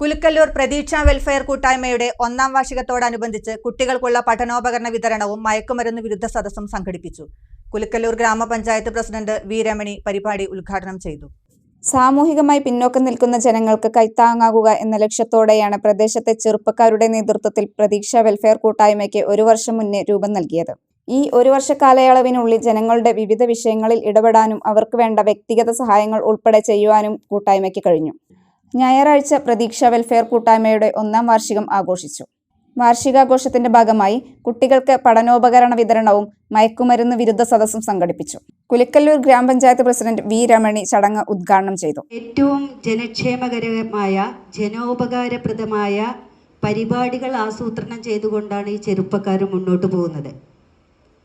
കുലുക്കല്ലൂർ പ്രതീക്ഷ വെൽഫെയർ കൂട്ടായ്മയുടെ ഒന്നാം വാർഷികത്തോടനുബന്ധിച്ച് കുട്ടികൾക്കുള്ള പഠനോപകരണ വിതരണവും മയക്കുമരുന്ന് വിരുദ്ധ സദസ്സും സംഘടിപ്പിച്ചു. കുലുക്കല്ലൂർ ഗ്രാമപഞ്ചായത്ത് പ്രസിഡന്റ് വി രമണി പരിപാടി ഉദ്ഘാടനം ചെയ്തു. സാമൂഹികമായി പിന്നോക്കം നിൽക്കുന്ന ജനങ്ങൾക്ക് കൈത്താങ്ങാകുക എന്ന ലക്ഷ്യത്തോടെയാണ് പ്രദേശത്തെ ചെറുപ്പക്കാരുടെ നേതൃത്വത്തിൽ പ്രതീക്ഷ വെൽഫെയർ കൂട്ടായ്മയ്ക്ക് ഒരു വർഷം മുന്നേ രൂപം നൽകിയത്. ഈ ഒരു വർഷ കാലയളവിനുള്ളിൽ ജനങ്ങളുടെ വിവിധ വിഷയങ്ങളിൽ ഇടപെടാനും അവർക്ക് വേണ്ട വ്യക്തിഗത സഹായങ്ങൾ ഉൾപ്പെടെ ചെയ്യുവാനും കൂട്ടായ്മയ്ക്ക് കഴിഞ്ഞു. ഞായറാഴ്ച പ്രതീക്ഷ വെൽഫെയർ കൂട്ടായ്മയുടെ ഒന്നാം വാർഷികം ആഘോഷിച്ചു. വാർഷികാഘോഷത്തിന്റെ ഭാഗമായി കുട്ടികൾക്ക് പഠനോപകരണ വിതരണവും മയക്കുമരുന്ന് വിരുദ്ധ സദസ്സും സംഘടിപ്പിച്ചു. കുലിക്കല്ലൂർ ഗ്രാമപഞ്ചായത്ത് പ്രസിഡന്റ് വി രമണി ചടങ്ങ് ഉദ്ഘാടനം ചെയ്തു. ഏറ്റവും ജനക്ഷേമകരമായ ജനോപകാരപ്രദമായ പരിപാടികൾ ആസൂത്രണം ചെയ്തുകൊണ്ടാണ് ഈ ചെറുപ്പക്കാർ മുന്നോട്ട് പോകുന്നത്.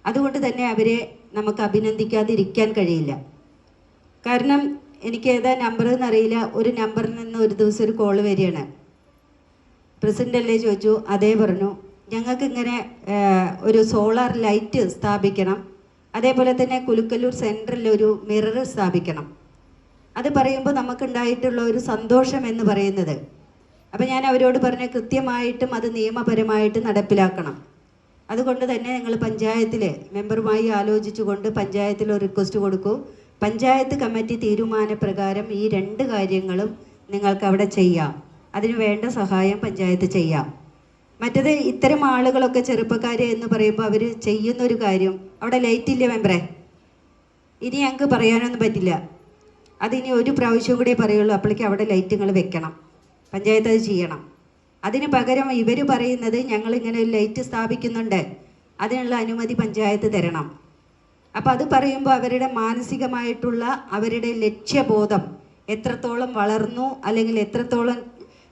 അതുകൊണ്ട് തന്നെ അവരെ നമുക്ക് അഭിനന്ദിക്കാതിരിക്കാൻ കഴിയില്ല. കാരണം എനിക്ക് ഏതാ നമ്പർ എന്നറിയില്ല ഒരു നമ്പറിൽ നിന്ന് ഒരു ദിവസം ഒരു കോൾ വരികയാണ്. പ്രസിഡന്റ് അല്ലേ ചോദിച്ചു. അതേ പറഞ്ഞു. ഞങ്ങൾക്ക് ഇങ്ങനെ ഒരു സോളാർ ലൈറ്റ് സ്ഥാപിക്കണം. അതേപോലെ തന്നെ കുലുക്കല്ലൂർ സെന്ററിൽ ഒരു മിറർ സ്ഥാപിക്കണം. അത് പറയുമ്പോൾ നമുക്കുണ്ടായിട്ടുള്ള ഒരു സന്തോഷം എന്ന് പറയുന്നത്. അപ്പം ഞാൻ അവരോട് പറഞ്ഞ കൃത്യമായിട്ടും അത് നിയമപരമായിട്ട് നടപ്പിലാക്കണം. അതുകൊണ്ട് തന്നെ ഞങ്ങൾ പഞ്ചായത്തിലെ മെമ്പറുമായി ആലോചിച്ചുകൊണ്ട് പഞ്ചായത്തിൽ ഒരു റിക്വസ്റ്റ് കൊടുക്കൂ. പഞ്ചായത്ത് കമ്മിറ്റി തീരുമാനപ്രകാരം ഈ രണ്ട് കാര്യങ്ങളും നിങ്ങൾക്ക് അവിടെ ചെയ്യാം. അതിന് വേണ്ട സഹായം പഞ്ചായത്ത് ചെയ്യാം. മറ്റത് ഇത്തരം ആളുകളൊക്കെ ചെറുപ്പക്കാർ എന്ന് പറയുമ്പോൾ അവർ ചെയ്യുന്ന ഒരു കാര്യം. അവിടെ ലൈറ്റ് ഇല്ല മെമ്പറെ ഇനി ഞങ്ങൾക്ക് പറയാനൊന്നും പറ്റില്ല. അതിനി ഒരു പ്രാവശ്യം കൂടെ പറയുള്ളൂ അപ്പോഴേക്കും അവിടെ ലൈറ്റുകൾ വെക്കണം. പഞ്ചായത്ത് അത് ചെയ്യണം. അതിന് പകരം ഇവർ പറയുന്നത് ഞങ്ങൾ ഇങ്ങനെ ഒരു ലൈറ്റ് സ്ഥാപിക്കുന്നുണ്ട്. അതിനുള്ള അനുമതി പഞ്ചായത്ത് തരണം. അപ്പം അത് പറയുമ്പോൾ അവരുടെ മാനസികമായിട്ടുള്ള അവരുടെ ലക്ഷ്യബോധം എത്രത്തോളം വളർന്നു അല്ലെങ്കിൽ എത്രത്തോളം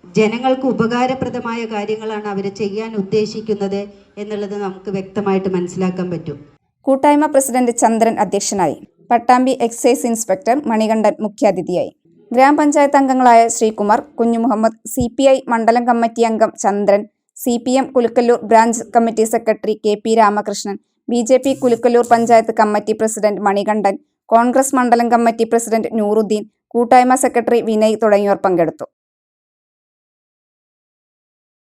ജനങ്ങൾക്ക് ഉപകാരപ്രദമായ കാര്യങ്ങളാണ് അവർ ചെയ്യാൻ ഉദ്ദേശിക്കുന്നത് എന്നുള്ളത് നമുക്ക് വ്യക്തമായിട്ട് മനസ്സിലാക്കാൻ പറ്റും. കൂട്ടായ്മ പ്രസിഡന്റ് ചന്ദ്രൻ അധ്യക്ഷനായി. പട്ടാമ്പി എക്സൈസ് ഇൻസ്പെക്ടർ മണികണ്ഠൻ മുഖ്യാതിഥിയായി. ഗ്രാമപഞ്ചായത്ത് അംഗങ്ങളായ Sreekumar Kunhumuhammad C P I മണ്ഡലം കമ്മിറ്റി അംഗം Chandran C P M Kulukkallur branch committee secretary K P Ramakrishnan B J P Kulukkallur panchayat committee president Manikandan Congress മണ്ഡലം കമ്മിറ്റി പ്രസിഡന്റ് നൂറുദ്ദീൻ കൂട്ടായ്മ secretary Vinay തുടങ്ങിയവർ പങ്കെടുത്തു.